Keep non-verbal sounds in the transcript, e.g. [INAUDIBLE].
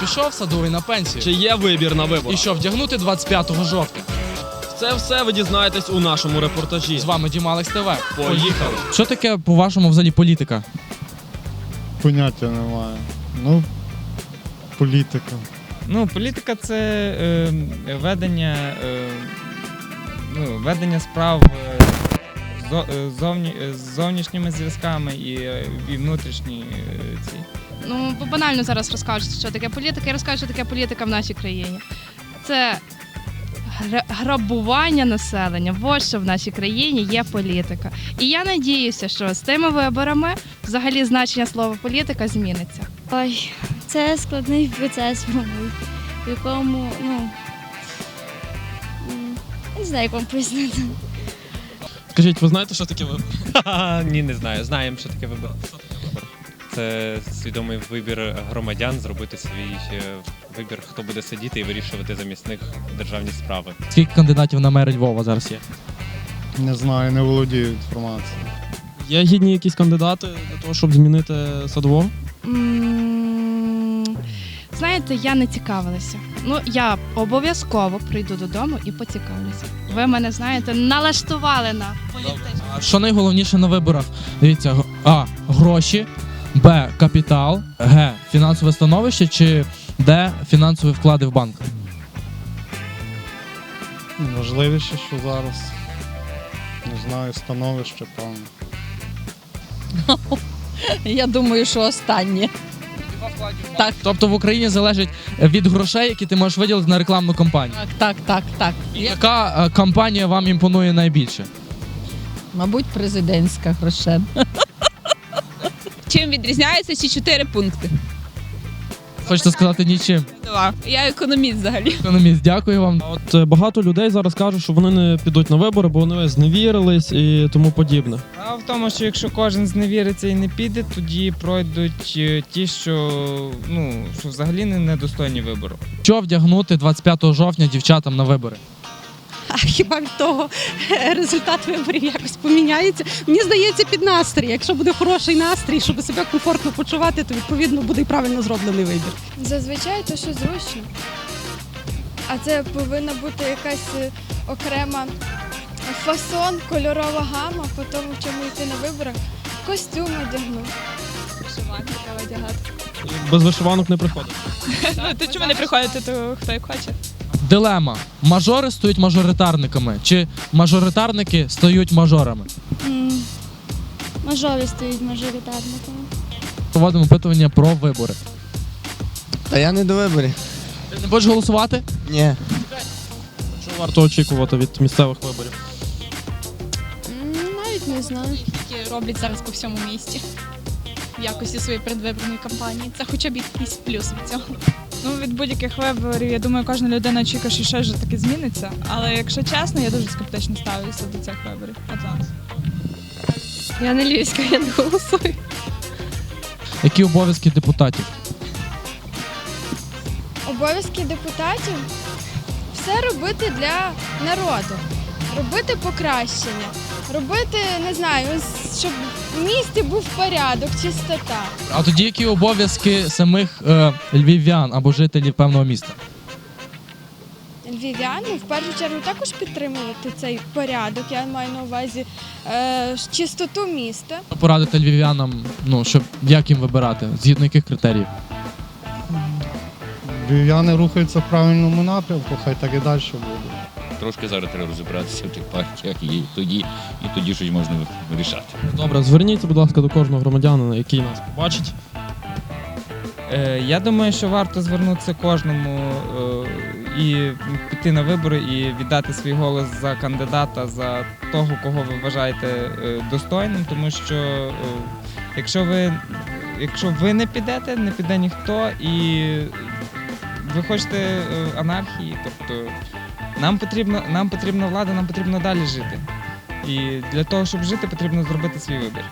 Пішов садовий на пенсію. Чи є вибір на вибор? І що вдягнути 25 жовтня? Це все ви дізнаєтесь у нашому репортажі. З вами Дім Алекс ТВ. Поїхали. Що таке, по-вашому, взагалі політика? Поняття немає. Ну, політика. Ну, політика це е, ведення, е, ну, ведення справ е, е, зовні, е, з зовнішніми зв'язками і, і внутрішні ці. Ну, банально зараз розкажуть, що таке політика, і розкажуть, що таке політика в нашій країні. Це грабування населення. Ось що в нашій країні є політика. І я надіюся, що з тими виборами взагалі значення слова політика зміниться. Ой, це складний процес, мабуть, в якому, ну. Не знаю, як вам пояснити. Скажіть, ви знаєте, що таке вибори? [LAUGHS] Ні, не знаю. Знаємо, що таке вибір. Це свідомий вибір громадян зробити свій е, вибір, хто буде сидіти і вирішувати замість них державні справи. Скільки кандидатів на мера Львова зараз є? Не знаю, не володію інформацією. Є гідні якісь кандидати для того, щоб змінити садового? М, Знаєте, я не цікавилася. Ну, я обов'язково прийду додому і поцікавлюся. Ви мене знаєте, налаштували на політичну. А Що найголовніше на виборах? Дивіться, А. Гроші, Б. Капітал, Г. Фінансове становище чи Д. Фінансові вклади в банк. Важливіше, що зараз. Не знаю, становище, певно. [LAUGHS] Я думаю, що останнє. Тобто в Україні залежить від грошей, які ти можеш виділити на рекламну кампанію. Так, так, так, так. І яка е, кампанія вам імпонує найбільше? Мабуть, президентська грошей. Чим відрізняються ці чотири пункти? Хочете сказати нічим. Я економіст взагалі. Економіст, дякую вам. От е, багато людей зараз кажуть, що вони не підуть на вибори, бо вони зневірились і тому подібне. А в тому, що якщо кожен зневіриться і не піде, тоді пройдуть е, ті, що, ну, що взагалі не недостойні вибору. Що вдягнути 25 жовтня дівчатам на вибори? Хіба від [LAUGHS] того е, результат виборів якось поміняється? Мені здається, під настрій. Якщо буде хороший настрій, щоб себе комфортно почувати, то відповідно буде і правильно зроблений вибір. Зазвичай то, що зручно. А це повинна бути якась е, окрема фасон, кольорова гама по тому, в чому йти на виборах. Костюм одягну. Вишиванки треба одягати. Без вишиванок не приходить. [LAUGHS] Ну, то чому не приходите, то хто як хоче? Дилема: мажори стають мажоритарниками, чи мажоритарники стають мажорами? М, Мажори стоять мажоритарниками. Проводимо опитування про вибори. Та я не до виборів. Ти не будеш голосувати? Ні. Що варто очікувати від місцевих виборів? М, Навіть не знаю. Які роблять зараз по всьому місті в якості своєї передвиборної кампанії. Це хоча б якийсь плюс від цього. Ну, від будь-яких виборів, я думаю, кожна людина очікує, що щось же таки зміниться. Але якщо чесно, я дуже скептично ставлюся до цих виборів. От зараз. Я не львівська, я не голосую. Які обов'язки депутатів? Обов'язки депутатів все робити для народу, робити покращення, робити, не знаю, щоб в місті був порядок, чистота. А тоді які обов'язки самих е, львів'ян або жителів певного міста? Львів'ян ну, в першу чергу також підтримувати цей порядок. Я маю на увазі е, чистоту міста. Порадити львів'янам, ну щоб як їм вибирати, згідно яких критеріїв? Львів'яни рухаються в правильному напрямку, хай так і далі буде. Трошки зараз треба розібратися в тих партіях і тоді, і тоді щось можна вирішати. Добре, зверніться, будь ласка, до кожного громадянина, який нас побачить. Е, я думаю, що варто звернутися кожному е, і піти на вибори і віддати свій голос за кандидата, за того, кого ви вважаєте е, достойним, тому що е, якщо ви, якщо ви не підете, не піде ніхто, і ви хочете е, анархії, тобто нам потрібно, нам потрібна влада, нам потрібно далі жити. І для того, щоб жити, потрібно зробити свій вибір.